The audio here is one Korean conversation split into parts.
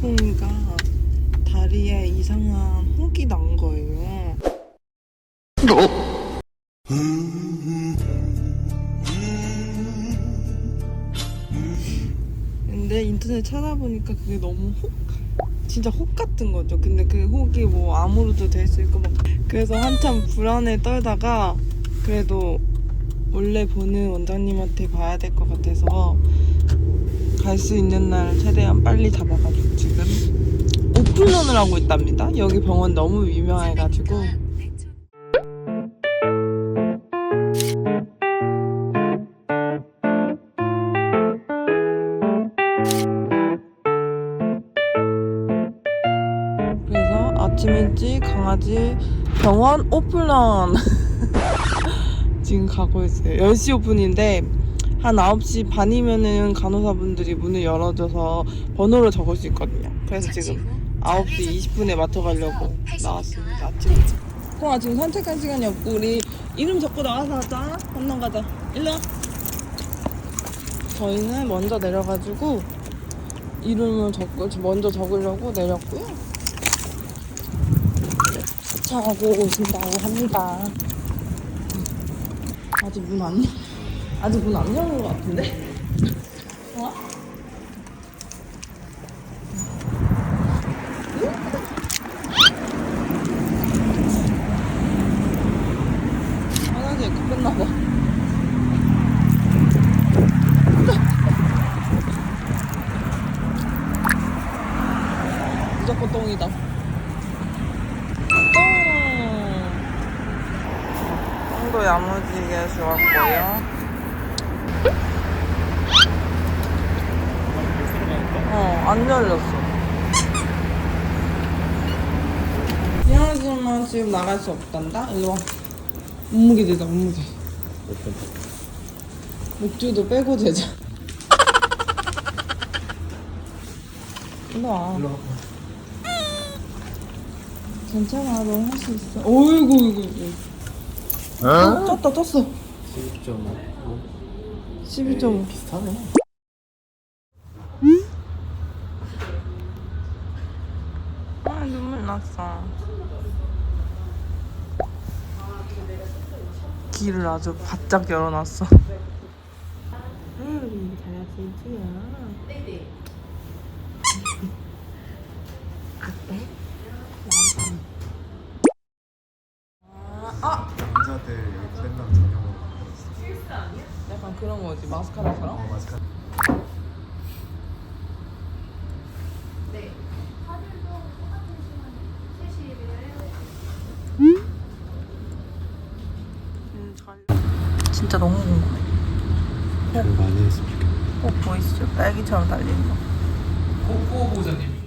콩이가 다리에 이상한 혹이 난 거예요. 어? 근데 인터넷 찾아보니까 그게 너무 혹, 진짜 혹 같은 거죠. 근데 그 혹이 뭐 아무로도 될 수 있고 막 그래서 한참 불안에 떨다가 그래도 원래 보는 원장님한테 봐야 될 것 같아서 갈 수 있는 날 최대한 빨리 잡아가지고 지금 오픈런을 하고 있답니다. 여기 병원 너무 유명해가지고 그래서 아침 일찍 강아지 병원 오픈런 지금 가고 있어요. 10시 오픈인데 한 9시 반이면은 간호사분들이 문을 열어줘서 번호를 적을 수 있거든요. 그래서 지금 9시 20분에 맞춰 가려고 나왔습니다. 아침. 형아 지금 산책할 시간이 없고 우리 이름 적고 나와서 하자. 건너 가자. 일로 와. 저희는 먼저 내려가지고 이름을 적고 먼저 적으려고 내렸고요. 차하고 오신다고 합니다. 아직 문 안, 아직 문안 여는 것 같은데? 어? 화장실 급했나봐. 무조건 똥이다. 똥! 똥도 야무지게 주었고요. 어, 안 열렸어. 미안하지만 지금 나갈 수 없단다? 일로 와. 몸무게 되자, 몸무게. 목줄도 빼고 재자. 일로 와. 괜찮아, 너 할 수 있어. 어이구, 이구, 이구. 어? 떴다, 떴어. 12.5. 비슷하네. 아, 눈물 났어. 길을 아주 바짝 열어놨어. 아유, 잘하지, 지야. 네네. 어때? 아, 남자들 맨날 전용으로. 약간 그런 거지, 마스카라처럼? 어 맞아. 음, 잘. 진짜 너무 궁금해. 좀 많이 했으면 좋겠다. 꼭 보이시죠? 딸기처럼 달리는 거. 코코 보자님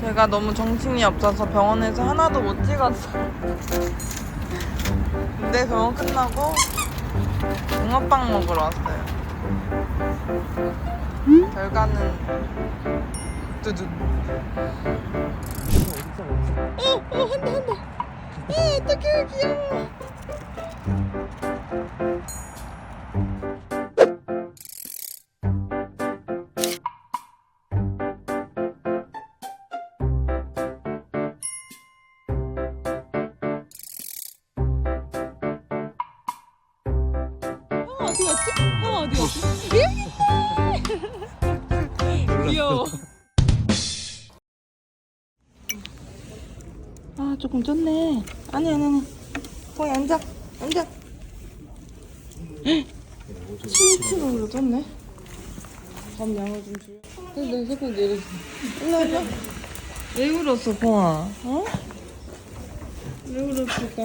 제가 너무 정신이 없어서 병원에서 하나도 못 찍었어요. 근데 병원 끝나고 붕어빵 먹으러 왔어요. 결과는 두둔. 어, 어, 한다, 한다. 아, 어떡해, 귀여워. 갔지? 형 어디 갔지? 예! 귀여워. 아 조금 쪘네. 아니 아니 아니. 거기 앉아. 앉아. 7kg로 쪘네. 밥 양을 좀 줄여. 근데 색깔 내리지. 일로 일로. 왜 울었어, 펑아? 어? 왜 울었을까?